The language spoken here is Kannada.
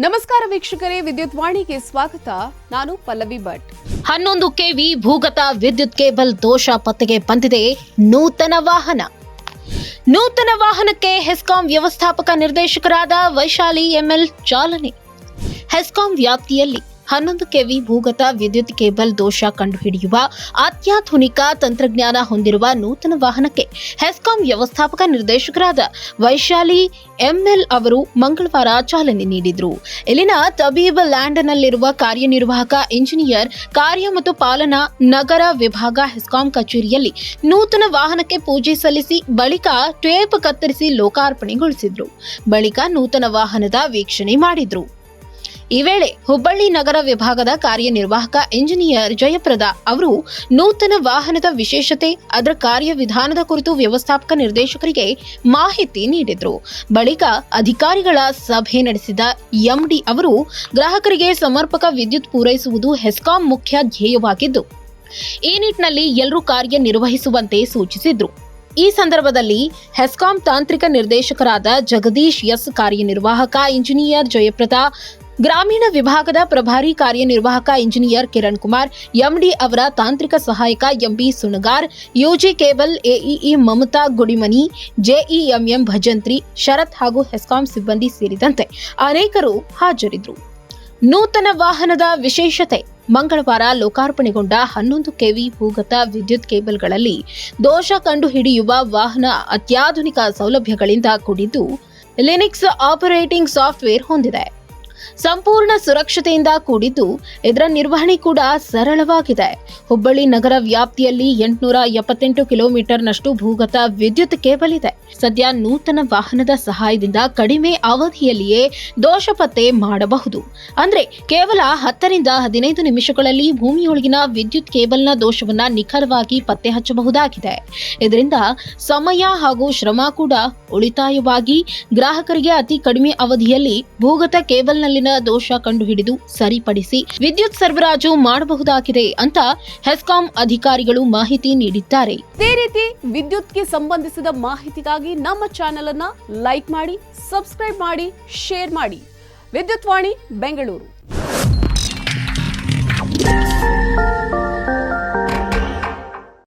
ನಮಸ್ಕಾರ ವೀಕ್ಷಕರೇ, ವಿದ್ಯುತ್ ವಾಣಿಗೆ ಸ್ವಾಗತ. ನಾನು ಪಲ್ಲವಿ ಭಟ್. ಹನ್ನೊಂದು ಕೆವಿ ಭೂಗತ ವಿದ್ಯುತ್ ಕೇಬಲ್ ದೋಷ ಪತ್ತೆಗೆ ಬಂದಿದೆ ನೂತನ ವಾಹನ. ನೂತನ ವಾಹನಕ್ಕೆ ಹೆಸ್ಕಾಂ ವ್ಯವಸ್ಥಾಪಕ ನಿರ್ದೇಶಕರಾದ ವೈಶಾಲಿ ಎಂಎಲ್ ಚಾಲನೆ. ಹೆಸ್ಕಾಂ ವ್ಯಾಪ್ತಿಯಲ್ಲಿ ಹನ್ನೊಂದು ಕೆವಿ ಭೂಗತ ವಿದ್ಯುತ್ ಕೇಬಲ್ ದೋಷ ಕಂಡುಹಿಡಿಯುವ ಅತ್ಯಾಧುನಿಕ ತಂತ್ರಜ್ಞಾನ ಹೊಂದಿರುವ ನೂತನ ವಾಹನಕ್ಕೆ ಹೆಸ್ಕಾಂ ವ್ಯವಸ್ಥಾಪಕ ನಿರ್ದೇಶಕರಾದ ವೈಶಾಲಿ ಎಂಎಲ್ ಅವರು ಮಂಗಳವಾರ ಚಾಲನೆ ನೀಡಿದರು. ಇಲ್ಲಿನ ತಬೀಬ್ ಲ್ಯಾಂಡ್ನಲ್ಲಿರುವ ಕಾರ್ಯನಿರ್ವಾಹಕ ಇಂಜಿನಿಯರ್ ಕಾರ್ಯ ಮತ್ತು ಪಾಲನಾ ನಗರ ವಿಭಾಗ ಹೆಸ್ಕಾಂ ಕಚೇರಿಯಲ್ಲಿ ನೂತನ ವಾಹನಕ್ಕೆ ಪೂಜೆ ಸಲ್ಲಿಸಿ ಬಳಿಕ ಟೇಪ್ ಕತ್ತರಿಸಿ ಲೋಕಾರ್ಪಣೆಗೊಳಿಸಿದರು. ಬಳಿಕ ನೂತನ ವಾಹನದ ವೀಕ್ಷಣೆ ಮಾಡಿದ್ರು. ಈ ವೇಳೆ ಹುಬ್ಬಳ್ಳಿ ನಗರ ವಿಭಾಗದ ಕಾರ್ಯನಿರ್ವಾಹಕ ಇಂಜಿನಿಯರ್ ಜಯಪ್ರದ ಅವರು ನೂತನ ವಾಹನದ ವಿಶೇಷತೆ, ಅದರ ಕಾರ್ಯವಿಧಾನದ ಕುರಿತು ವ್ಯವಸ್ಥಾಪಕ ನಿರ್ದೇಶಕರಿಗೆ ಮಾಹಿತಿ ನೀಡಿದರು. ಬಳಿಕ ಅಧಿಕಾರಿಗಳ ಸಭೆ ನಡೆಸಿದ ಎಂಡಿ ಅವರು, ಗ್ರಾಹಕರಿಗೆ ಸಮರ್ಪಕ ವಿದ್ಯುತ್ ಪೂರೈಸುವುದು ಹೆಸ್ಕಾಂ ಮುಖ್ಯ ಧ್ಯೇಯವಾಗಿದ್ದು, ಈ ನಿಟ್ಟಿನಲ್ಲಿ ಎಲ್ಲರೂ ಕಾರ್ಯನಿರ್ವಹಿಸುವಂತೆ ಸೂಚಿಸಿದ್ರು. ಈ ಸಂದರ್ಭದಲ್ಲಿ ಹೆಸ್ಕಾಂ ತಾಂತ್ರಿಕ ನಿರ್ದೇಶಕರಾದ ಜಗದೀಶ್ ಎಸ್ ಕಾರ್ಯನಿರ್ವಾಹಕ ಇಂಜಿನಿಯರ್ ಜಯಪ್ರದಾ ಗ್ರಾಮೀಣ ವಿಭಾಗದ ಪ್ರಭಾರಿ ಕಾರ್ಯನಿರ್ವಾಹಕ ಇಂಜಿನಿಯರ್ ಕಿರಣ್ ಕುಮಾರ್, ಎಂಡಿ ಅವರ ತಾಂತ್ರಿಕ ಸಹಾಯಕ MB Sunagar, UG cable AEE Mamata Gudimani JEMM Bhajantri, Sharath ಹಾಗೂ ಹೆಸ್ಕಾಂ ಸಿಬ್ಬಂದಿ ಸೇರಿದಂತೆ ಅನೇಕರು ಹಾಜರಿದ್ದರು. ನೂತನ ವಾಹನದ ವಿಶೇಷತೆ, ಮಂಗಳವಾರ ಲೋಕಾರ್ಪಣೆಗೊಂಡ ಹನ್ನೊಂದು ಕೆವಿ ಭೂಗತ ವಿದ್ಯುತ್ ಕೇಬಲ್ಗಳಲ್ಲಿ ದೋಷ ಕಂಡುಹಿಡಿಯುವ ವಾಹನ ಅತ್ಯಾಧುನಿಕ ಸೌಲಭ್ಯಗಳಿಂದ ಕೂಡಿದ್ದು, ಲಿನಿಕ್ಸ್ ಆಪರೇಟಿಂಗ್ ಸಾಫ್ಟ್ವೇರ್ ಹೊಂದಿದೆ. ಸಂಪೂರ್ಣ ಸುರಕ್ಷತೆಯಿಂದ ಕೂಡಿದ್ದು ಇದರ ನಿರ್ವಹಣೆ ಕೂಡ ಸರಳವಾಗಿದೆ. ಹುಬ್ಬಳ್ಳಿ ನಗರ ವ್ಯಾಪ್ತಿಯಲ್ಲಿ ಎಂಟುನೂರ ಎಪ್ಪತ್ತೆಂಟು ಕಿಲೋಮೀಟರ್ನಷ್ಟು ಭೂಗತ ವಿದ್ಯುತ್ ಕೇಬಲ್ ಇದೆ. ಸದ್ಯ ನೂತನ ವಾಹನದ ಸಹಾಯದಿಂದ ಕಡಿಮೆ ಅವಧಿಯಲ್ಲಿಯೇ ದೋಷ ಪತ್ತೆ ಮಾಡಬಹುದು. ಅಂದ್ರೆ ಕೇವಲ ಹತ್ತರಿಂದ ಹದಿನೈದು ನಿಮಿಷಗಳಲ್ಲಿ ಭೂಮಿಯೊಳಗಿನ ವಿದ್ಯುತ್ ಕೇಬಲ್ನ ದೋಷವನ್ನ ನಿಖರವಾಗಿ ಪತ್ತೆ ಹಚ್ಚಬಹುದಾಗಿದೆ. ಇದರಿಂದ ಸಮಯ ಹಾಗೂ ಶ್ರಮ ಕೂಡ ಉಳಿತಾಯವಾಗಿ ಗ್ರಾಹಕರಿಗೆ ಅತಿ ಕಡಿಮೆ ಅವಧಿಯಲ್ಲಿ ಭೂಗತ ಕೇಬಲ್ನಲ್ಲಿನ ದೋಷ ಕಂಡುಹಿಡಿದು ಸರಿಪಡಿಸಿ ವಿದ್ಯುತ್ ಸರಬರಾಜು ಮಾಡಬಹುದಾಗಿದೆ ಅಂತ ಹೆಸ್ಕಾಂ ಅಧಿಕಾರಿಗಳು ಮಾಹಿತಿ ನೀಡಿದ್ದಾರೆ. ಇದೇ ರೀತಿ ವಿದ್ಯುತ್ಗೆ ಸಂಬಂಧಿಸಿದ ಮಾಹಿತಿಗಾಗಿ ನಮ್ಮ ಚಾನೆಲ್ ಅನ್ನ ಲೈಕ್ ಮಾಡಿ, ಸಬ್ಸ್ಕ್ರೈಬ್ ಮಾಡಿ, ಶೇರ್ ಮಾಡಿ. ವಿದ್ಯುತ್ ವಾಣಿ, ಬೆಂಗಳೂರು.